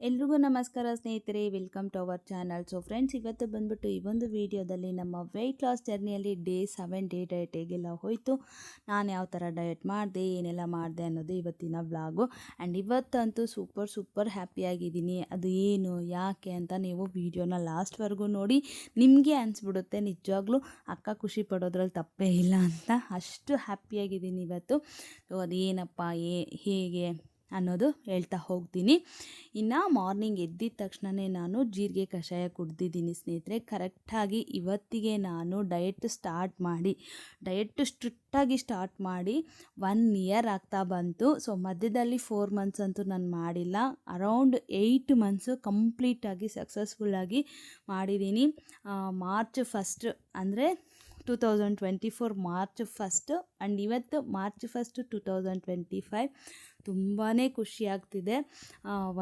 ಎಲ್ರಿಗೂ ನಮಸ್ಕಾರ ಸ್ನೇಹಿತರೆ welcome to our channel so friends ಇವತ್ತು ಬಂದ್ಬಿಟ್ಟು ಈ ಒಂದು ವಿಡಿಯೋದಲ್ಲಿ ನಮ್ಮ ವೆಯ್ಟ್ ಲಾಸ್ ಜರ್ನಿಯಲ್ಲಿ ಡೇ ಸೆವೆನ್ ಡೇ ಡಯಟ್ ಹೇಗೆಲ್ಲ ಹೋಯಿತು, ನಾನು ಯಾವ ಥರ ಡಯಟ್ ಮಾಡಿದೆ, ಏನೆಲ್ಲ ಮಾಡಿದೆ ಅನ್ನೋದು ಇವತ್ತಿನ ವ್ಲಾಗು ಆ್ಯಂಡ್ ಇವತ್ತಂತೂ ಸೂಪರ್ ಸೂಪರ್ ಹ್ಯಾಪಿಯಾಗಿದ್ದೀನಿ ಅದು ಏನು, ಯಾಕೆ ಅಂತ ನೀವು ವಿಡಿಯೋನ ಲಾಸ್ಟ್ವರೆಗೂ ನೋಡಿ ನಿಮಗೆ ಅನಿಸ್ಬಿಡುತ್ತೆ ನಿಜವಾಗ್ಲೂ. ಅಕ್ಕ ಖುಷಿ ಪಡೋದ್ರಲ್ಲಿ ತಪ್ಪೇ ಇಲ್ಲ ಅಂತ ಅಷ್ಟು ಹ್ಯಾಪಿಯಾಗಿದ್ದೀನಿ ಇವತ್ತು. ಸೊ ಅದೇನಪ್ಪ, ಏ, ಹೇಗೆ? ಅನ್ನೋದು ಹೇಳ್ತಾ ಹೋಗ್ತೀನಿ. ಇನ್ನು ಮಾರ್ನಿಂಗ್ ಎದ್ದಿದ ತಕ್ಷಣವೇ ನಾನು ಜೀರಿಗೆ ಕಷಾಯ ಕುಡ್ದಿದ್ದೀನಿ ಸ್ನೇಹಿತರೆ. ಕರೆಕ್ಟಾಗಿ ಇವತ್ತಿಗೆ ನಾನು ಡಯಟ್ ಸ್ಟಾರ್ಟ್ ಮಾಡಿ, ಡಯಟ್ ಸ್ಟ್ರಿಕ್ಟಾಗಿ ಸ್ಟಾರ್ಟ್ ಮಾಡಿ ಒನ್ ಇಯರ್ ಆಗ್ತಾ ಬಂತು. ಸೊ, ಮಧ್ಯದಲ್ಲಿ ಫೋರ್ ಮಂತ್ಸ್ ಅಂತೂ ನಾನು ಮಾಡಿಲ್ಲ. ಅರೌಂಡ್ ಏಯ್ಟ್ ಮಂತ್ಸು ಕಂಪ್ಲೀಟಾಗಿ ಸಕ್ಸಸ್ಫುಲ್ಲಾಗಿ ಮಾಡಿದ್ದೀನಿ. ಮಾರ್ಚ್ ಫಸ್ಟ್ ಅಂದರೆ two thousand twenty four March first and ಇವತ್ತು March first two thousand twenty five ತುಂಬಾ ಖುಷಿ ಆಗ್ತಿದೆ.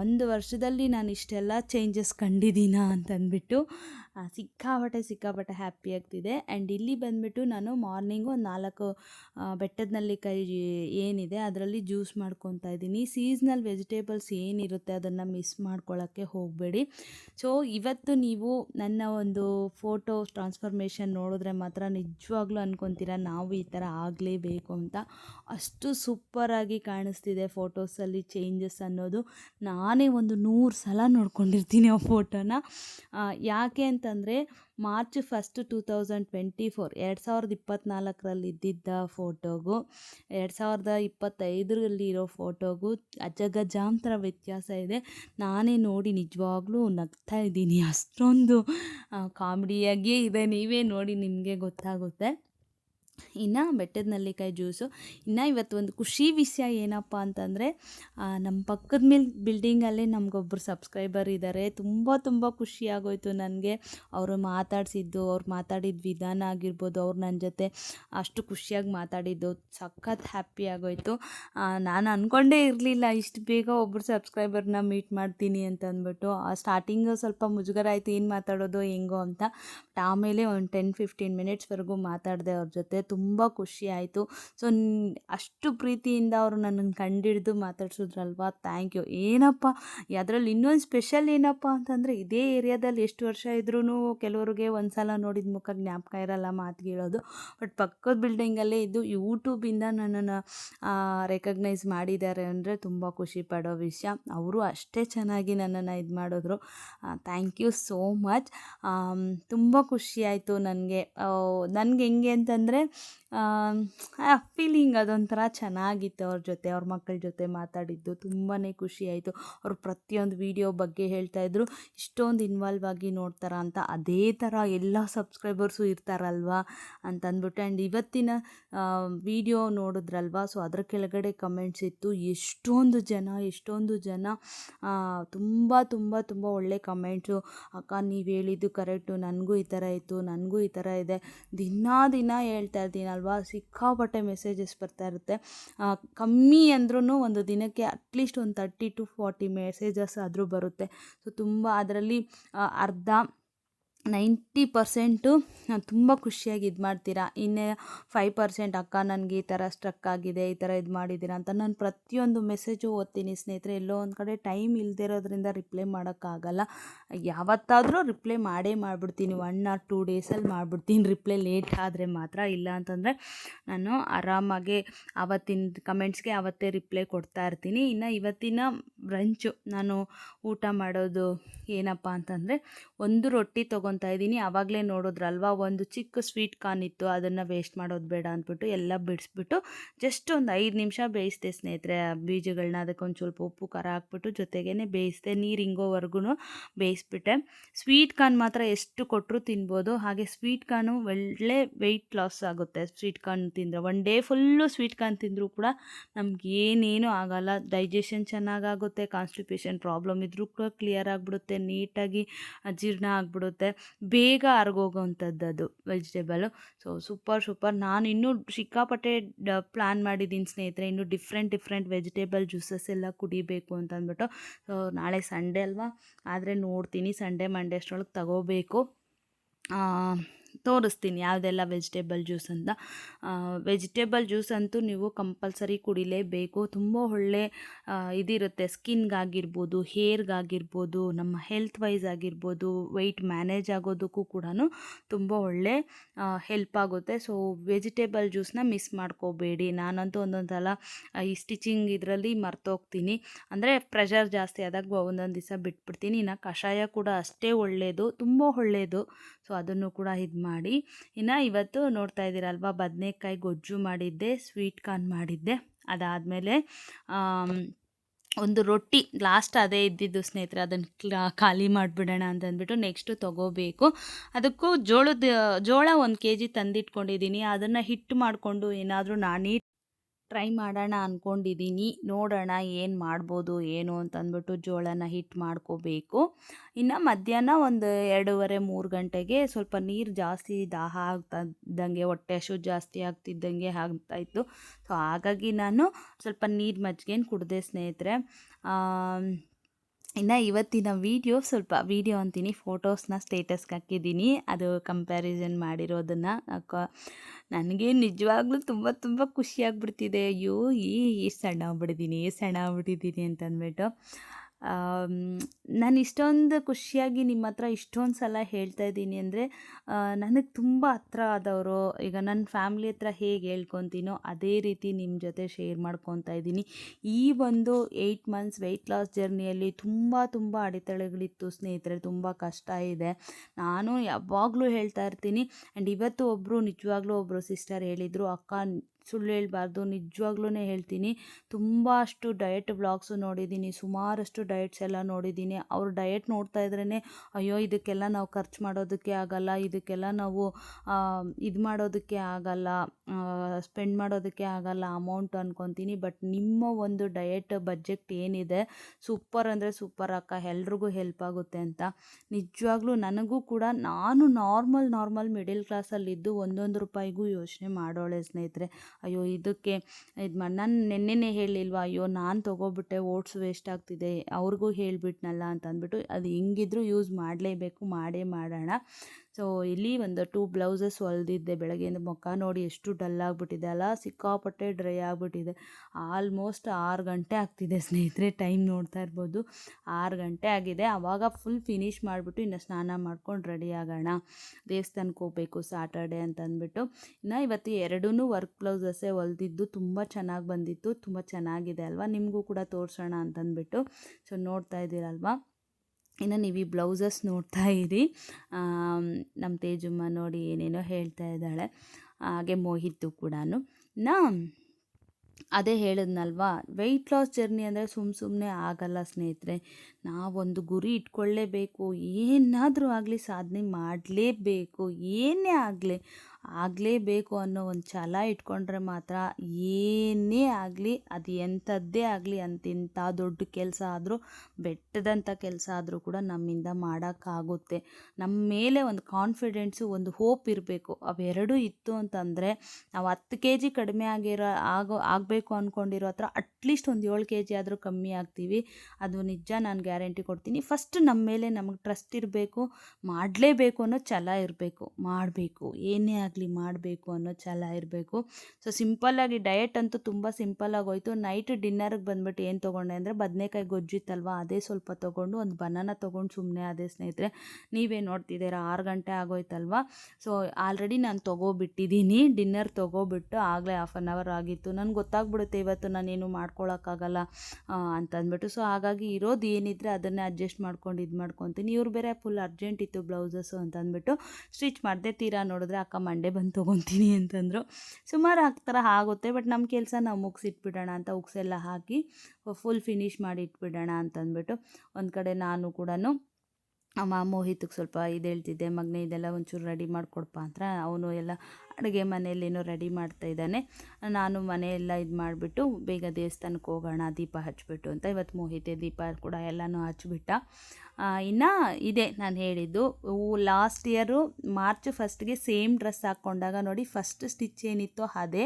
ಒಂದು ವರ್ಷದಲ್ಲಿ ನಾನು ಇಷ್ಟೆಲ್ಲ ಚೇಂಜಸ್ ಕಂಡಿದ್ದೀನ ಅಂತಂದ್ಬಿಟ್ಟು ಸಿಕ್ಕಾಪಟ್ಟೆ ಸಿಕ್ಕಾಪಟ್ಟೆ ಹ್ಯಾಪಿ ಆಗ್ತಿದೆ. ಆ್ಯಂಡ್ ಇಲ್ಲಿ ಬಂದುಬಿಟ್ಟು ನಾನು ಮಾರ್ನಿಂಗು ಒಂದು ನಾಲ್ಕು ಬೆಟ್ಟದ ಕೈ, ಏನಿದೆ ಅದರಲ್ಲಿ ಜ್ಯೂಸ್ ಮಾಡ್ಕೊತಾ ಇದ್ದೀನಿ. ಸೀಸ್ನಲ್ ವೆಜಿಟೇಬಲ್ಸ್ ಏನಿರುತ್ತೆ ಅದನ್ನು ಮಿಸ್ ಮಾಡ್ಕೊಳ್ಳೋಕ್ಕೆ ಹೋಗಬೇಡಿ. ಸೊ ಇವತ್ತು ನೀವು ನನ್ನ ಒಂದು ಫೋಟೋ ಟ್ರಾನ್ಸ್ಫರ್ಮೇಷನ್ ನೋಡಿದ್ರೆ ಮಾತ್ರ ನಿಜವಾಗ್ಲೂ ಅನ್ಕೊತೀರ, ನಾವು ಈ ಥರ ಆಗಲೇಬೇಕು ಅಂತ? ಅಷ್ಟು ಸೂಪರಾಗಿ ಕಾಣಿಸ್ತಿದೆ. ಫೋಟೋಸಲ್ಲಿ ಚೇಂಜಸ್ ಅನ್ನೋದು ನಾನೇ ಒಂದು ನೂರು ಸಲ ನೋಡ್ಕೊಂಡಿರ್ತೀನಿ ಆ ಫೋಟೋನ. ಯಾಕೆ ಅಂತಂದರೆ March first two thousand twenty four ಎರಡು ಸಾವಿರದ ಇಪ್ಪತ್ತ್ನಾಲ್ಕರಲ್ಲಿ ಇದ್ದಿದ್ದ ಫೋಟೋಗೂ, ಎರಡು ಸಾವಿರದ ಇಪ್ಪತ್ತೈದರಲ್ಲಿ ಇರೋ ಫೋಟೋಗೂ ಅಜಗಜಾಂತರ ವ್ಯತ್ಯಾಸ ಇದೆ. ನಾನೇ ನೋಡಿ ನಿಜವಾಗ್ಲೂ ನಗ್ತಾ ಇದ್ದೀನಿ. ಅಷ್ಟೊಂದು ಕಾಮಿಡಿಯಾಗಿಯೇ ಇದೆ. ನೀವೇ ನೋಡಿ, ನಿಮಗೆ ಗೊತ್ತಾಗುತ್ತೆ. ಇನ್ನು ಬೆಟ್ಟದ ನೆಲ್ಲಿಕಾಯಿ ಜ್ಯೂಸು. ಇನ್ನು ಇವತ್ತು ಒಂದು ಖುಷಿ ವಿಷಯ ಏನಪ್ಪ ಅಂತಂದರೆ ನಮ್ಮ ಪಕ್ಕದ ಮೇಲೆ ಬಿಲ್ಡಿಂಗಲ್ಲಿ ನಮಗೊಬ್ಬರು ಸಬ್ಸ್ಕ್ರೈಬರ್ ಇದ್ದಾರೆ ತುಂಬ ತುಂಬ ಖುಷಿಯಾಗೋಯಿತು ನನಗೆ. ಅವರು ಮಾತಾಡಿಸಿದ್ದು, ಅವ್ರು ಮಾತಾಡಿದ ವಿಧಾನ ಆಗಿರ್ಬೋದು, ಅವ್ರು ನನ್ನ ಜೊತೆ ಅಷ್ಟು ಖುಷಿಯಾಗಿ ಮಾತಾಡಿದ್ದು, ಸಖತ್ ಹ್ಯಾಪಿ ಆಗೋಯ್ತು. ನಾನು ಅಂದ್ಕೊಂಡೇ ಇರಲಿಲ್ಲ, ಇಷ್ಟು ಬೇಗ ಒಬ್ಬರು ಸಬ್ಸ್ಕ್ರೈಬರ್ನ ಮೀಟ್ ಮಾಡ್ತೀನಿ ಅಂತ ಅಂದ್ಬಿಟ್ಟು ಸ್ಟಾರ್ಟಿಂಗು ಸ್ವಲ್ಪ ಮುಜುಗರ ಆಯಿತು, ಏನು ಮಾತಾಡೋದು, ಹೆಂಗೋ ಅಂತ. ಆಮೇಲೆ ಒಂದು ಟೆನ್ ಫಿಫ್ಟೀನ್ ಮಿನಿಟ್ಸ್ವರೆಗೂ ಮಾತಾಡಿದೆ ಅವ್ರ ಜೊತೆ. ತುಂಬ ಖುಷಿ ಆಯಿತು. ಸೊ ಅಷ್ಟು ಪ್ರೀತಿಯಿಂದ ಅವರು ನನ್ನನ್ನು ಕಂಡಿಡಿದು ಮಾತಾಡ್ಸಿದ್ರಲ್ವಾ? Thank you. ಏನಪ್ಪ ಅದರಲ್ಲಿ ಇನ್ನೊಂದು ಸ್ಪೆಷಲ್ ಏನಪ್ಪ ಅಂತಂದರೆ, ಇದೇ ಏರಿಯಾದಲ್ಲಿ ಎಷ್ಟು ವರ್ಷ ಇದ್ರೂ ಕೆಲವರಿಗೆ ಒಂದು ಸಲ ನೋಡಿದ ಮುಖ ಜ್ಞಾಪಕ ಇರಲ್ಲ ಮಾತುಗೇಳೋದು. ಬಟ್ ಪಕ್ಕದ ಬಿಲ್ಡಿಂಗಲ್ಲೇ ಇದ್ದು ಯೂಟ್ಯೂಬಿಂದ ನನ್ನನ್ನು ರೆಕಗ್ನೈಸ್ ಮಾಡಿದ್ದಾರೆ ಅಂದರೆ ತುಂಬ ಖುಷಿ ಪಡೋ ವಿಷಯ. ಅವರು ಅಷ್ಟೇ ಚೆನ್ನಾಗಿ ನನ್ನನ್ನು ಇದು ಮಾಡಿದ್ರು. Thank you so much. ತುಂಬ ಖುಷಿಯಾಯಿತು ನನಗೆ. ನನಗೆ ಹೆಂಗೆ ಅಂತಂದರೆ ಫೀಲಿಂಗ್ ಅದೊಂಥರ ಚೆನ್ನಾಗಿತ್ತು ಅವ್ರ ಜೊತೆ, ಅವ್ರ ಮಕ್ಕಳ ಜೊತೆ ಮಾತಾಡಿದ್ದು. ತುಂಬಾ ಖುಷಿ ಆಯಿತು. ಅವ್ರು ಪ್ರತಿಯೊಂದು ವೀಡಿಯೋ ಬಗ್ಗೆ ಹೇಳ್ತಾಯಿದ್ರು ಇಷ್ಟೊಂದು ಇನ್ವಾಲ್ವ್ ಆಗಿ ನೋಡ್ತಾರ ಅಂತ ಅದೇ ಥರ ಎಲ್ಲ ಸಬ್ಸ್ಕ್ರೈಬರ್ಸು ಇರ್ತಾರಲ್ವ ಅಂತಂದ್ಬಿಟ್ಟು ಆ್ಯಂಡ್ ಇವತ್ತಿನ ವಿಡಿಯೋ ನೋಡಿದ್ರಲ್ವಾ? ಸೊ ಅದ್ರ ಕೆಳಗಡೆ ಕಮೆಂಟ್ಸ್ ಇತ್ತು. ಎಷ್ಟೊಂದು ಜನ ಎಷ್ಟೊಂದು ಜನ ತುಂಬ ತುಂಬ ತುಂಬ ಒಳ್ಳೆ ಕಮೆಂಟ್ಸು ಅಕ್ಕ, ನೀವು ಹೇಳಿದ್ದು ಕರೆಕ್ಟು ನನಗೂ ಈ ಥರ ಇತ್ತು. ನನಗೂ ಈ ಥರ ಇದೆ. ದಿನ ದಿನ ಹೇಳ್ತಾ ಇರ್ತೀನಲ್ವಾ ಸಿಕ್ಕಾಪಟ್ಟೆ ಮೆಸೇಜಸ್ ಬರ್ತಾ ಇರುತ್ತೆ. ಕಮ್ಮಿ ಅಂದ್ರೂ ಒಂದು ದಿನಕ್ಕೆ ಅಟ್ಲೀಸ್ಟ್ ಒಂದು ತರ್ಟಿ ಟು ಫಾರ್ಟಿ ಮೆಸೇಜಸ್ ಆದರೂ ಬರುತ್ತೆ. ಸೊ ತುಂಬ ಅದರಲ್ಲಿ ಅರ್ಧ ನೈಂಟಿ ಪರ್ಸೆಂಟು ತುಂಬ ಖುಷಿಯಾಗಿ ಇದು ಮಾಡ್ತೀರಾ? ಇನ್ನೇ ಫೈವ್ ಪರ್ಸೆಂಟ್ ಅಕ್ಕ ನನಗೆ ಈ ಥರ ಸ್ಟ್ರಕ್ ಆಗಿದೆ, ಈ ಥರ ಇದು ಮಾಡಿದ್ದೀರಾ ಅಂತ ನಾನು ಪ್ರತಿಯೊಂದು ಮೆಸೇಜು ಓದ್ತೀನಿ ಸ್ನೇಹಿತರೆ. ಎಲ್ಲೋ ಒಂದು ಕಡೆ ಟೈಮ್ ಇಲ್ಲದೆ ಇರೋದ್ರಿಂದ ರಿಪ್ಲೈ ಮಾಡೋಕ್ಕಾಗಲ್ಲ. ಯಾವತ್ತಾದರೂ ರಿಪ್ಲೈ ಮಾಡೇ ಮಾಡಿಬಿಡ್ತೀನಿ. ಒನ್ ಆರ್ ಟೂ ಡೇಸಲ್ಲಿ ಮಾಡಿಬಿಡ್ತೀನಿ ರಿಪ್ಲೈ ಲೇಟ್ ಆದರೆ ಮಾತ್ರ. ಇಲ್ಲ ಅಂತಂದರೆ ನಾನು ಆರಾಮಾಗಿ ಆವತ್ತಿನ ಕಮೆಂಟ್ಸ್ಗೆ ಆವತ್ತೇ ರಿಪ್ಲೈ ಕೊಡ್ತಾ ಇರ್ತೀನಿ. ಇನ್ನು ಇವತ್ತಿನ ಬ್ರಂಚು ನಾನು ಊಟ ಮಾಡೋದು ಏನಪ್ಪ ಅಂತಂದರೆ ಒಂದು ರೊಟ್ಟಿ ತೊಗೊತಾ ಇದ್ದೀನಿ. ಆವಾಗಲೇ ನೋಡಿದ್ರಲ್ವ? ಒಂದು ಚಿಕ್ಕ ಸ್ವೀಟ್ ಕಾರ್ನ್ ಇತ್ತು, ಅದನ್ನು ವೇಸ್ಟ್ ಮಾಡೋದು ಬೇಡ ಅಂದ್ಬಿಟ್ಟು ಎಲ್ಲ ಬಿಡಿಸ್ಬಿಟ್ಟು ಜಸ್ಟ್ ಒಂದು ಐದು ನಿಮಿಷ ಬೇಯಿಸ್ದೆ ಸ್ನೇಹಿತರೆ ಬೀಜಗಳನ್ನ ಅದಕ್ಕೆ ಒಂದು ಸ್ವಲ್ಪ ಉಪ್ಪು, ಖಾರ ಹಾಕ್ಬಿಟ್ಟು ಜೊತೆಗೇ ಬೇಯಿಸ್ದೆ, ನೀರು ಹಿಂಗೋವರೆಗೂ ಬೇಯಿಸ್ಬಿಟ್ಟೆ. ಸ್ವೀಟ್ ಕಾರ್ನ್ ಮಾತ್ರ ಎಷ್ಟು ಕೊಟ್ಟರು ತಿನ್ಬೋದು. ಹಾಗೆ ಸ್ವೀಟ್ ಕಾರ್ನು ಒಳ್ಳೆ ವೆಯ್ಟ್ ಲಾಸ್ ಆಗುತ್ತೆ. ಸ್ವೀಟ್ ಕಾರ್ನ್ ತಿಂದರೆ one day full sweet corn ತಿಂದರೂ ಕೂಡ ನಮ್ಗೆ ಏನೇನೂ ಆಗೋಲ್ಲ. ಡೈಜೆಷನ್ ಚೆನ್ನಾಗಾಗುತ್ತೆ ಕಾನ್ಸ್ಟಿಪೇಷನ್ ಪ್ರಾಬ್ಲಮ್ ಇದ್ರೂ ಕೂಡ ಕ್ಲಿಯರ್ ಆಗಿಬಿಡುತ್ತೆ ನೀಟಾಗಿ ಜೀರ್ಣ ಆಗಿಬಿಡುತ್ತೆ. ಬೇಗ ಅರ್ಗೋಗೋವಂಥದ್ದು ಅದು ವೆಜಿಟೇಬಲು ಸೊ ಸೂಪರ್ ಸೂಪರ್ ನಾನು ಇನ್ನೂ ಸಿಕ್ಕಾಪಟ್ಟೆ ಪ್ಲ್ಯಾನ್ ಮಾಡಿದ್ದೀನಿ ಸ್ನೇಹಿತರೆ, ಇನ್ನೂ ಡಿಫ್ರೆಂಟ್ ಡಿಫ್ರೆಂಟ್ ವೆಜಿಟೇಬಲ್ ಜ್ಯೂಸಸ್ ಎಲ್ಲ ಕುಡಿಬೇಕು ಅಂತ ಅಂದ್ಬಿಟ್ಟು ಸೊ ನಾಳೆ ಸಂಡೇ ಅಲ್ವಾ? ಆದರೆ ನೋಡ್ತೀನಿ. ಸಂಡೇ ಮಂಡೇ ಅಷ್ಟರೊಳಗೆ ತಗೋಬೇಕು. ತೋರಿಸ್ತೀನಿ ಯಾವುದೆಲ್ಲ ವೆಜಿಟೇಬಲ್ ಜ್ಯೂಸ್ ಅಂತ. ವೆಜಿಟೇಬಲ್ ಜ್ಯೂಸ್ ಅಂತೂ ನೀವು ಕಂಪಲ್ಸರಿ ಕುಡಿಲೇಬೇಕು. ತುಂಬ ಒಳ್ಳೆ ಇದಿರುತ್ತೆ. ಸ್ಕಿನ್ಗಾಗಿರ್ಬೋದು ಹೇರ್ಗಾಗಿರ್ಬೋದು ನಮ್ಮ ಹೆಲ್ತ್ ವೈಸ್ ಆಗಿರ್ಬೋದು ವೆಯ್ಟ್ ಮ್ಯಾನೇಜ್ ಆಗೋದಕ್ಕೂ ಕೂಡ ತುಂಬ ಒಳ್ಳೆ ಹೆಲ್ಪ್ ಆಗುತ್ತೆ. ಸೊ ವೆಜಿಟೇಬಲ್ ಜ್ಯೂಸ್ನ ಮಿಸ್ ಮಾಡ್ಕೋಬೇಡಿ. ನಾನಂತೂ ಒಂದೊಂದು ಸಲ ಈ ಸ್ಟಿಚಿಂಗ್ ಇದರಲ್ಲಿ ಮರ್ತೋಗ್ತೀನಿ. ಅಂದರೆ ಪ್ರೆಷರ್ ಜಾಸ್ತಿ ಆದಾಗ ಒಂದೊಂದು ದಿವಸ ಬಿಟ್ಬಿಡ್ತೀನಿ. ಇನ್ನು ಕಷಾಯ ಕೂಡ ಅಷ್ಟೇ ಒಳ್ಳೆಯದು ತುಂಬ ಒಳ್ಳೆಯದು ಸೊ ಅದನ್ನು ಕೂಡ ಇದು ಮಾಡಿ. ಇನ್ನು ಇವತ್ತು ನೋಡ್ತಾ ಇದ್ದೀರಲ್ವ, ಬದನೆಕಾಯಿ ಗೊಜ್ಜು ಮಾಡಿದ್ದೆ ಸ್ವೀಟ್ ಕಾರ್ನ್ ಮಾಡಿದ್ದೆ. ಅದಾದಮೇಲೆ ಒಂದು ರೊಟ್ಟಿ ಲಾಸ್ಟ್ ಅದೇ ಇದ್ದಿದ್ದು ಸ್ನೇಹಿತರೆ ಅದನ್ನು ಖಾಲಿ ಮಾಡಿಬಿಡೋಣ ಅಂತಂದ್ಬಿಟ್ಟು ನೆಕ್ಸ್ಟು ತೊಗೋಬೇಕು. ಅದಕ್ಕೂ ಜೋಳದ, ಜೋಳ ಒಂದು ಕೆ ಜಿ ತಂದಿಟ್ಕೊಂಡಿದ್ದೀನಿ. ಅದನ್ನು ಹಿಟ್ಟು ಮಾಡಿಕೊಂಡು ಏನಾದರೂ ನಾನೇ ಟ್ರೈ ಮಾಡೋಣ ಅಂದ್ಕೊಂಡಿದ್ದೀನಿ ನೋಡೋಣ ಏನು ಮಾಡ್ಬೋದು, ಏನು ಅಂತಂದ್ಬಿಟ್ಟು ಜೋಳನ ಹಿಟ್ಟು ಮಾಡ್ಕೋಬೇಕು. ಇನ್ನು ಮಧ್ಯಾಹ್ನ ಒಂದು ಎರಡೂವರೆ, ಮೂರು ಗಂಟೆಗೆ ಸ್ವಲ್ಪ ನೀರು ಜಾಸ್ತಿ ದಾಹ ಆಗ್ತಾ ಇದ್ದಂಗೆ ಹೊಟ್ಟೆ ಹಸು ಜಾಸ್ತಿ ಆಗ್ತಿದ್ದಂಗೆ ಆಗ್ತಾಯಿತ್ತು ಸೊ, ಹಾಗಾಗಿ ನಾನು ಸ್ವಲ್ಪ ನೀರು ಮಜ್ಜಿಗೆನ ಕುಡಿದೆ ಸ್ನೇಹಿತರೆ. ಇನ್ನು ಇವತ್ತಿನ ವೀಡಿಯೋ ಸ್ವಲ್ಪ ವೀಡಿಯೋ ಅಂತೀನಿ ಫೋಟೋಸ್ನ ಸ್ಟೇಟಸ್ಗೆ ಹಾಕಿದ್ದೀನಿ. ಅದು ಕಂಪ್ಯಾರಿಸನ್ ಮಾಡಿರೋದನ್ನು ನನಗೆ ನಿಜವಾಗ್ಲೂ ತುಂಬ ತುಂಬ ಖುಷಿಯಾಗ್ಬಿಡ್ತಿದೆ ಅಯ್ಯೋ ಈ ಸಣ್ಣ ಆಗ್ಬಿಟ್ಟಿದ್ದೀನಿ ಸಣ್ಣ ಆಗ್ಬಿಟ್ಟಿದ್ದೀನಿ ಅಂತಂದ್ಬಿಟ್ಟು. ನಾನು ಇಷ್ಟೊಂದು ಖುಷಿಯಾಗಿ ನಿಮ್ಮ ಹತ್ರ ಇಷ್ಟೊಂದು ಸಲ ಹೇಳ್ತಾ ಇದ್ದೀನಿ ಅಂದರೆ ನನಗೆ ತುಂಬ ಹತ್ರ ಆದವರು, ಈಗ ನನ್ನ ಫ್ಯಾಮ್ಲಿ ಹತ್ರ ಹೇಗೆ ಹೇಳ್ಕೊತೀನೋ ಅದೇ ರೀತಿ ನಿಮ್ಮ ಜೊತೆ ಶೇರ್ ಮಾಡ್ಕೊತಾ ಇದ್ದೀನಿ. ಈ ಒಂದು ಏಯ್ಟ್ ಮಂತ್ಸ್ ವೆಯ್ಟ್ ಲಾಸ್ ಜರ್ನಿಯಲ್ಲಿ ತುಂಬ ತುಂಬ ಅಡೆತಡೆಗಳಿತ್ತು ಸ್ನೇಹಿತರೆ, ತುಂಬ ಕಷ್ಟ ಇದೆ. ನಾನು ಯಾವಾಗಲೂ ಹೇಳ್ತಾ ಇರ್ತೀನಿ ಆ್ಯಂಡ್ ಇವತ್ತು ಒಬ್ಬರು ನಿಜವಾಗ್ಲೂ ಒಬ್ಬರು ಸಿಸ್ಟರ್ ಹೇಳಿದರು, ಅಕ್ಕ ಸುಳ್ಳು ಹೇಳಬಾರ್ದು ನಿಜವಾಗ್ಲೂ ಹೇಳ್ತೀನಿ. ತುಂಬ ಅಷ್ಟು ಡಯಟ್ ಬ್ಲಾಗ್ಸು ನೋಡಿದ್ದೀನಿ, ಸುಮಾರಷ್ಟು ಡಯಟ್ಸ್ ಎಲ್ಲ ನೋಡಿದ್ದೀನಿ. ಅವ್ರ ಡಯಟ್ ನೋಡ್ತಾ ಇದ್ರೇ ಅಯ್ಯೋ, ಇದಕ್ಕೆಲ್ಲ ನಾವು ಖರ್ಚು ಮಾಡೋದಕ್ಕೆ ಆಗಲ್ಲ, ಇದಕ್ಕೆಲ್ಲ ನಾವು ಇದು ಮಾಡೋದಕ್ಕೆ ಆಗಲ್ಲ ಸ್ಪೆಂಡ್ ಮಾಡೋದಕ್ಕೆ ಆಗಲ್ಲ ಅಮೌಂಟ್ ಅನ್ಕೊತೀನಿ. ಬಟ್ ನಿಮ್ಮ ಒಂದು ಡಯಟ್ ಬಜೆಟ್ ಏನಿದೆ ಸೂಪರ್ ಅಂದರೆ ಸೂಪರ್ ಅಕ್ಕ, ಎಲ್ರಿಗೂ ಹೆಲ್ಪ್ ಆಗುತ್ತೆ ಅಂತ. ನಿಜವಾಗ್ಲೂ ನನಗೂ ಕೂಡ ನಾನು ನಾರ್ಮಲ್ ನಾರ್ಮಲ್ ಮಿಡಿಲ್ ಕ್ಲಾಸಲ್ಲಿದ್ದು ಒಂದೊಂದು ರೂಪಾಯಿಗೂ ಯೋಚನೆ ಮಾಡೋಳೆ ಸ್ನೇಹಿತರೆ. ಅಯ್ಯೋ, ಇದಕ್ಕೆ ಇದು ಮಾಡಿ ನಾನು ನಿನ್ನೆನೇ ಹೇಳಿಲ್ವಾ ಅಯ್ಯೋ, ನಾನು ತೊಗೊಬಿಟ್ಟೆ ಓಟ್ಸ್ ವೇಸ್ಟ್ ಆಗ್ತಿದೆ, ಅವ್ರಿಗೂ ಹೇಳಿಬಿಟ್ನಲ್ಲ ಅಂತ ಅಂದ್ಬಿಟ್ಟು ಅದು ಹೆಂಗಿದ್ರೂ ಯೂಸ್ ಮಾಡಲೇಬೇಕು, ಮಾಡೇ ಮಾಡೋಣ. ಸೊ, ಇಲ್ಲಿ ಒಂದು ಟೂ ಬ್ಲೌಸಸ್ ಹೊಲ್ದಿದ್ದೆ ಬೆಳಗ್ಗೆಯಿಂದ ಮುಖ ನೋಡಿ ಎಷ್ಟು ಡಲ್ ಆಗಿಬಿಟ್ಟಿದೆ ಅಲ್ಲ, ಸಿಕ್ಕಾಪಟ್ಟೆ ಡ್ರೈ ಆಗಿಬಿಟ್ಟಿದೆ. ಆಲ್ಮೋಸ್ಟ್ ಆರು ಗಂಟೆ ಆಗ್ತಿದೆ ಸ್ನೇಹಿತರೆ ಟೈಮ್ ನೋಡ್ತಾ ಇರ್ಬೋದು. ಆರು ಗಂಟೆ ಆಗಿದೆ. ಆವಾಗ ಫುಲ್ ಫಿನಿಶ್ ಮಾಡಿಬಿಟ್ಟು ಇನ್ನು ಸ್ನಾನ ಮಾಡ್ಕೊಂಡು ರೆಡಿ ಆಗೋಣ. ದೇವಸ್ಥಾನಕ್ಕೆ ಹೋಗ್ಬೇಕು ಸ್ಯಾಟರ್ಡೇ ಅಂತ ಅಂದ್ಬಿಟ್ಟು. ಇನ್ನು ಇವತ್ತು ಎರಡೂ ವರ್ಕ್ ಬ್ಲೌಸಸ್ಸೇ ಹೊಲ್ದಿದ್ದು, ತುಂಬ ಚೆನ್ನಾಗಿ ಬಂದಿತ್ತು, ತುಂಬ ಚೆನ್ನಾಗಿದೆ ಅಲ್ವಾ? ನಿಮಗೂ ಕೂಡ ತೋರಿಸೋಣ ಅಂತಂದ್ಬಿಟ್ಟು ಸೊ ನೋಡ್ತಾ ಇದ್ದೀರಲ್ವಾ? ಇನ್ನು ನೀವು ಈ ಬ್ಲೌಸಸ್ ನೋಡ್ತಾ ಇರಿ. ನಮ್ಮ ತೇಜಮ್ಮ ನೋಡಿ ಏನೇನೋ ಹೇಳ್ತಾ ಇದ್ದಾಳೆ. ಹಾಗೆ ಮೋಹಿತ್ತು ಕೂಡ ನಾ, ಅದೇ ಹೇಳಿದ್ನಲ್ವಾ ವೆಯ್ಟ್ ಲಾಸ್ ಜರ್ನಿ ಅಂದರೆ ಸುಮ್ಮ ಸುಮ್ಮನೆ ಆಗಲ್ಲ ಸ್ನೇಹಿತರೆ. ನಾವೊಂದು ಗುರಿ ಇಟ್ಕೊಳ್ಳೇಬೇಕು, ಏನಾದರೂ ಆಗಲಿ ಸಾಧನೆ ಮಾಡಲೇಬೇಕು, ಏನೇ ಆಗಲಿ ಆಗಲೇಬೇಕು ಅನ್ನೋ ಒಂದು ಛಲ ಇಟ್ಕೊಂಡ್ರೆ ಮಾತ್ರ ಏನೇ ಆಗಲಿ ಅದು ಎಂಥದ್ದೇ ಆಗಲಿ ಅಂತಿಂಥ ದೊಡ್ಡ ಕೆಲಸ ಆದರೂ, ಬೆಟ್ಟದಂಥ ಕೆಲಸ ಆದರೂ ಕೂಡ ನಮ್ಮಿಂದ ಮಾಡೋಕ್ಕಾಗುತ್ತೆ. ನಮ್ಮ ಮೇಲೆ ಒಂದು ಕಾನ್ಫಿಡೆನ್ಸು, ಒಂದು ಹೋಪ್ ಇರಬೇಕು. ಅವೆರಡೂ ಇತ್ತು ಅಂತಂದರೆ ನಾವು ಹತ್ತು ಕೆ ಜಿ ಕಡಿಮೆ ಆಗಿರೋ, ಆಗೋ, ಆಗಬೇಕು ಅಂದ್ಕೊಂಡಿರೋ ಹತ್ರ ಅಟ್ಲೀಸ್ಟ್ ಒಂದು ಏಳು ಕೆ ಜಿ ಆದರೂ ಕಮ್ಮಿ ಆಗ್ತೀವಿ. ಅದು ನಿಜ ನಾನು ಗ್ಯಾರಂಟಿ ಕೊಡ್ತೀನಿ. ಫಸ್ಟ್ ನಮ್ಮ ಮೇಲೆ ನಮಗೆ ಟ್ರಸ್ಟ್ ಇರಬೇಕು, ಮಾಡಲೇಬೇಕು ಅನ್ನೋ ಛಲ ಇರಬೇಕು. ಮಾಡಬೇಕು. ಏನೇ ಆಗಲಿ ಮಾಡಬೇಕು ಅನ್ನೋ ಛಲ ಇರಬೇಕು. ಸೊ ಸಿಂಪಲ್ಲಾಗಿ ಡಯಟ್ ಅಂತೂ ತುಂಬ ಸಿಂಪಲ್ಲಾಗಿ ಹೋಯ್ತು ನೈಟ್ ಡಿನ್ನರ್ಗೆ ಬಂದ್ಬಿಟ್ಟು ಏನು ತೊಗೊಂಡೆ ಅಂದರೆ ಬದನೆಕಾಯಿ ಗೊಜ್ಜಿತ್ತಲ್ವ ಅದೇ ಸ್ವಲ್ಪ ತೊಗೊಂಡು ಒಂದು ಬನಾನ ತೊಗೊಂಡು ಸುಮ್ಮನೆ ಅದೇ ಸ್ನೇಹಿತರೆ. ನೀವೇ ನೋಡ್ತಿದ್ದೀರಾ, ಆರು ಗಂಟೆ ಆಗೋಯ್ತಲ್ವ? ಸೊ ಆಲ್ರೆಡಿ ನಾನು ತೊಗೋಬಿಟ್ಟಿದ್ದೀನಿ. ಡಿನ್ನರ್ ತೊಗೋಬಿಟ್ಟು ಆಗಲೇ ಹಾಫ್ ಆನ್ ಅವರ್ ಆಗಿತ್ತು. ನನಗೆ ಗೊತ್ತಾಗ್ಬಿಡುತ್ತೆ ಇವತ್ತು ನಾನೇನು ಮಾಡ್ಕೊಳಕ್ಕಾಗಲ್ಲ ಅಂತಂದ್ಬಿಟ್ಟು. ಸೊ ಹಾಗಾಗಿ ಇರೋದು ಏನಿದ್ರೆ ಅದನ್ನೇ ಅಡ್ಜಸ್ಟ್ ಮಾಡ್ಕೊಂಡು ಇದು ಮಾಡ್ಕೊತೀನಿ. ಇವ್ರು ಬೇರೆ ಫುಲ್ ಅರ್ಜೆಂಟ್ ಇತ್ತು ಬ್ಲೌಸಸ್ಸು ಅಂತಂದ್ಬಿಟ್ಟು ಸ್ಟಿಚ್ ಮಾಡಿದೆ ತೀರಾ ನೋಡಿದ್ರೆ ಅಕ್ಕ ಮಂಡೆ ಬಂದು ತೊಗೊತೀನಿ ಅಂತಂದರು. ಸುಮಾರು ಆ ಥರ ಆಗುತ್ತೆ ಬಟ್ ನಮ್ಮ ಕೆಲಸ ನಾವು ಮುಗಿಸಿಟ್ಬಿಡೋಣ ಅಂತ ಉಕ್ಸೆಲ್ಲ ಹಾಕಿ ಫುಲ್ ಫಿನಿಷ್ ಮಾಡಿ ಇಟ್ಬಿಡೋಣ ಅಂತಂದ್ಬಿಟ್ಟು ಒಂದು ಕಡೆ ನಾನು ಕೂಡ ಮೋಹಿತ್ಗೆ ಸ್ವಲ್ಪ ಇದು ಹೇಳ್ತಿದ್ದೆ, ಮಗನೇ ಇದೆಲ್ಲ ಒಂಚೂರು ರೆಡಿ ಮಾಡಿಕೊಡ್ಪ ಅಂತ. ಅವನು ಎಲ್ಲ ಅಡುಗೆ ಮನೆಯಲ್ಲೇನೋ ರೆಡಿ ಮಾಡ್ತಾ ಇದ್ದಾನೆ. ನಾನು ಮನೆಯೆಲ್ಲ ಇದು ಮಾಡಿಬಿಟ್ಟು ಬೇಗ ದೇವಸ್ಥಾನಕ್ಕೆ ಹೋಗೋಣ, ದೀಪ ಹಚ್ಬಿಟ್ಟು ಅಂತ. ಇವತ್ತು ಮೋಹಿತೆ ದೀಪ ಕೂಡ ಎಲ್ಲನೂ ಹಚ್ಬಿಟ್ಟ. ಇನ್ನು ಇದೆ ನಾನು ಹೇಳಿದ್ದು. ಲಾಸ್ಟ್ ಇಯರು ಮಾರ್ಚ್ ಫಸ್ಟ್ಗೆ ಸೇಮ್ ಡ್ರೆಸ್ ಹಾಕ್ಕೊಂಡಾಗ ನೋಡಿ ಫಸ್ಟ್ ಸ್ಟಿಚ್ ಏನಿತ್ತೋ ಅದೇ.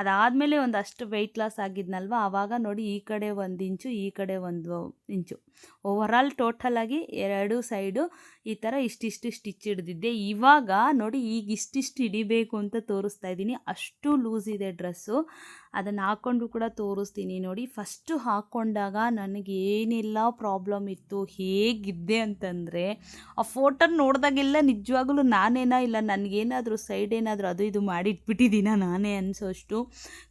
ಅದಾದಮೇಲೆ ಒಂದಷ್ಟು ವೆಯ್ಟ್ ಲಾಸ್ ಆಗಿದ್ನಲ್ವ? ಆವಾಗ ನೋಡಿ ಈ ಕಡೆ ಒಂದು ಇಂಚು, ಈ ಕಡೆ ಒಂದು ಇಂಚು. ಓವರಾಲ್ ಟೋಟಲಾಗಿ ಎರಡು ಸೈಡು ಈ ಥರ ಇಷ್ಟಿಷ್ಟು ಸ್ಟಿಚ್ ಹಿಡ್ದಿದ್ದೆ. ಇವಾಗ ನೋಡಿ ಈಗ ಇಷ್ಟಿಷ್ಟು ಹಿಡಿಬೇಕು ಅಂತ ತೋರಿಸ್ತಾ ಇದ್ದೀನಿ. ಅಷ್ಟು ಲೂಸ್ ಇದೆ ಡ್ರೆಸ್ಸು. ಅದನ್ನು ಹಾಕ್ಕೊಂಡು ಕೂಡ ತೋರಿಸ್ತೀನಿ. ನೋಡಿ ಫಸ್ಟು ಹಾಕ್ಕೊಂಡಾಗ ನನಗೆ ಏನೆಲ್ಲ ಪ್ರಾಬ್ಲಮ್ ಇತ್ತು. ಹೇಗಿದ್ದೆ ಅಂತಂದರೆ, ಆ ಫೋಟೋ ನೋಡಿದಾಗೆಲ್ಲ ನಿಜವಾಗಲೂ ನಾನೇನಾ ಇಲ್ಲ, ನನಗೇನಾದರೂ ಸೈಡ್ ಏನಾದರೂ ಅದು ಇದು ಮಾಡಿ ಇಟ್ಬಿಟ್ಟಿದ್ದೀನ ನಾನೇ ಅನಿಸೋಷ್ಟು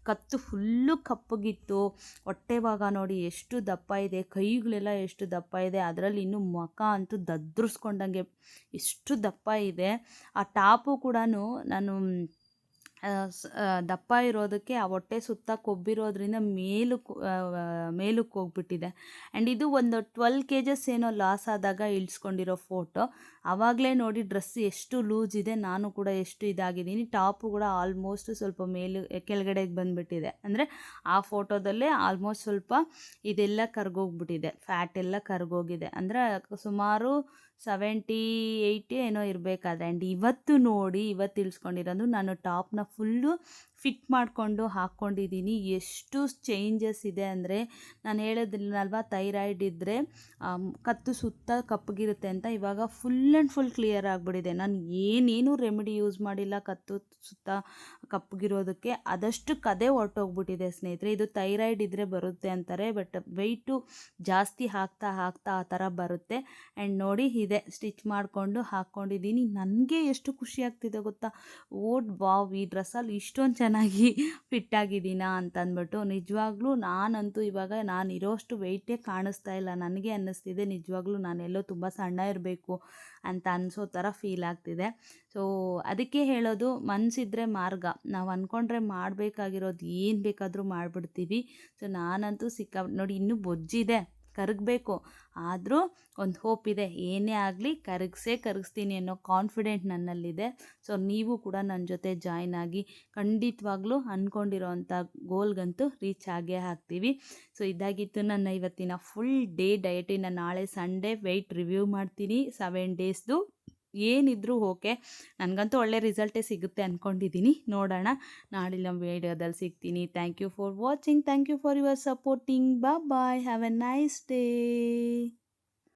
ಕತ್ತು ಫುಲ್ಲು ಕಪ್ಪಗಿತ್ತು. ಹೊಟ್ಟೆ ಭಾಗ ನೋಡಿ ಎಷ್ಟು ದಪ್ಪ ಇದೆ, ಕೈಗಳೆಲ್ಲ ಎಷ್ಟು ದಪ್ಪ ಇದೆ, ಅದರಲ್ಲಿ ಇನ್ನೂ ಮುಖ ಅಂತೂ ದದ್ರಿಸ್ಕೊಂಡಂಗೆ ಎಷ್ಟು ದಪ್ಪ ಇದೆ. ಆ ಟಾಪು ಕೂಡ ನಾನು ದಪ್ಪ ಇರೋದಕ್ಕೆ ಆ ಹೊಟ್ಟೆ ಸುತ್ತ ಕೊಬ್ಬಿರೋದ್ರಿಂದ ಮೇಲಕ್ಕೆ ಮೇಲಕ್ಕೆ ಹೋಗ್ಬಿಟ್ಟಿದೆ. ಆ್ಯಂಡ್ ಇದು ಒಂದು ಟ್ವೆಲ್ ಕೆ ಜಸ್ ಏನೋ ಲಾಸ್ ಆದಾಗ ಇಳಿಸ್ಕೊಂಡಿರೋ ಫೋಟೋ ಆವಾಗಲೇ ನೋಡಿ ಡ್ರೆಸ್ ಎಷ್ಟು ಲೂಸ್ ಇದೆ, ನಾನು ಕೂಡ ಎಷ್ಟು ಇದಾಗಿದ್ದೀನಿ ಟಾಪು ಕೂಡ ಆಲ್ಮೋಸ್ಟ್ ಸ್ವಲ್ಪ ಮೇಲು, ಕೆಳಗಡೆಗೆ ಬಂದುಬಿಟ್ಟಿದೆ. ಅಂದರೆ ಆ ಫೋಟೋದಲ್ಲೇ ಆಲ್ಮೋಸ್ಟ್ ಸ್ವಲ್ಪ ಇದೆಲ್ಲ ಕರ್ಗೋಗ್ಬಿಟ್ಟಿದೆ. ಫ್ಯಾಟ್ ಎಲ್ಲ ಕರ್ಗೋಗಿದೆ. ಅಂದರೆ ಸುಮಾರು ಸೆವೆಂಟಿ ಏಯ್ಟಿ ಏನೋ ಇರಬೇಕಾದ್ರೆ. ಆ್ಯಂಡ್ ಇವತ್ತು ನೋಡಿ, ಇವತ್ತು ಇಳಿಸ್ಕೊಂಡಿರೋದು ನಾನು ಟಾಪ್ನ ಫುಲ್ಲು ಫಿಟ್ ಮಾಡಿಕೊಂಡು ಹಾಕ್ಕೊಂಡಿದ್ದೀನಿ. ಎಷ್ಟು ಚೇಂಜಸ್ ಇದೆ ಅಂದರೆ ನಾನು ಹೇಳೋದಿಲ್ಲಲ್ವ ಥೈರಾಯ್ಡ್ ಇದ್ದರೆ ಕತ್ತು ಸುತ್ತ ಕಪ್ಪಗಿರುತ್ತೆ ಅಂತ ಇವಾಗ ಫುಲ್ ಆ್ಯಂಡ್ ಫುಲ್ ಕ್ಲಿಯರ್ ಆಗಿಬಿಟ್ಟಿದೆ. ನಾನು ಏನೇನು ರೆಮಿಡಿ ಯೂಸ್ ಮಾಡಿಲ್ಲ ಕತ್ತು ಸುತ್ತ ಕಪ್ಪಗಿರೋದಕ್ಕೆ. ಅದಷ್ಟು ಕದೆ ಹೊರಟೋಗ್ಬಿಟ್ಟಿದೆ ಸ್ನೇಹಿತರೆ. ಇದು ಥೈರಾಯ್ಡ್ ಇದ್ದರೆ ಬರುತ್ತೆ ಅಂತಾರೆ, ಬಟ್ ವೆಯ್ಟು ಜಾಸ್ತಿ ಹಾಕ್ತಾ ಹಾಕ್ತಾ ಆ ಥರ ಬರುತ್ತೆ. ಆ್ಯಂಡ್ ನೋಡಿ ಇದೆ, ಸ್ಟಿಚ್ ಮಾಡಿಕೊಂಡು ಹಾಕ್ಕೊಂಡಿದ್ದೀನಿ. ನನಗೆ ಎಷ್ಟು ಖುಷಿ ಆಗ್ತಿದೆ ಗೊತ್ತಾ? ಓಟ್ ಬಾವ್ ಈ ಡ್ರೆಸ್ಸಲ್ಲಿ ಇಷ್ಟೊಂದು ಚೆನ್ನಾಗಿ ಫಿಟ್ ಆಗಿದ್ದೀನಾ ಅಂತಂದ್ಬಿಟ್ಟು ನಿಜವಾಗ್ಲೂ ನಾನಂತೂ ಇವಾಗ ನಾನು ಇರೋಷ್ಟು ವೆಯ್ಟೇ ಕಾಣಿಸ್ತಾ ಇಲ್ಲ. ನನಗೆ ಅನ್ನಿಸ್ತಿದೆ, ನಿಜವಾಗ್ಲೂ ನಾನೆಲ್ಲೋ ತುಂಬ ಸಣ್ಣ ಇರಬೇಕು ಅಂತ ಅನಿಸೋ ಥರ ಫೀಲ್ ಆಗ್ತಿದೆ. ಸೊ, ಅದಕ್ಕೆ ಹೇಳೋದು ಮನಸ್ಸಿದ್ರೆ ಮಾರ್ಗ. ನಾವು ಅಂದ್ಕೊಂಡ್ರೆ ಮಾಡಬೇಕಾಗಿರೋದು ಏನು ಬೇಕಾದರೂ ಮಾಡಿಬಿಡ್ತೀವಿ. ಸೊ, ನಾನಂತೂ ಸಿಕ್ಕ ನೋಡಿ ಇನ್ನೂ ಬೊಜ್ಜಿದೆ. ಕರಗಬೇಕು. ಆದರೂ ಒಂದು ಹೋಪ್ ಇದೆ. ಏನೇ ಆಗಲಿ ಕರಗಿಸೇ ಕರಗಿಸ್ತೀನಿ ಅನ್ನೋ ಕಾನ್ಫಿಡೆಂಟ್ ನನ್ನಲ್ಲಿದೆ. ಸೊ ನೀವು ಕೂಡ ನನ್ನ ಜೊತೆ ಜಾಯ್ನ್ ಆಗಿ ಖಂಡಿತವಾಗ್ಲೂ ಅಂದ್ಕೊಂಡಿರೋವಂಥ ಗೋಲ್ಗಂತೂ ರೀಚ್ ಆಗೇ ಹಾಕ್ತೀವಿ ಸೊ ಇದಾಗಿತ್ತು ನನ್ನ ಇವತ್ತಿನ ಫುಲ್ ಡೇ ಡಯಟಿನ ನಾಳೆ ಸಂಡೇ ವೆಯ್ಟ್ ರಿವ್ಯೂ ಮಾಡ್ತೀನಿ. ಸೆವೆನ್ ಡೇಸ್ದು ಏನಿದ್ರೂ ಓಕೆ. ನನಗಂತೂ ಒಳ್ಳೆ ರಿಸಲ್ಟೇ ಸಿಗುತ್ತೆ ಅಂದ್ಕೊಂಡಿದ್ದೀನಿ ನೋಡೋಣ. ನಾಳಿನ ವೀಡಿಯೋದಲ್ಲಿ ಸಿಗ್ತೀನಿ. Thank you for watching. Thank you for your supporting. ಬಾ bye. Have a nice day.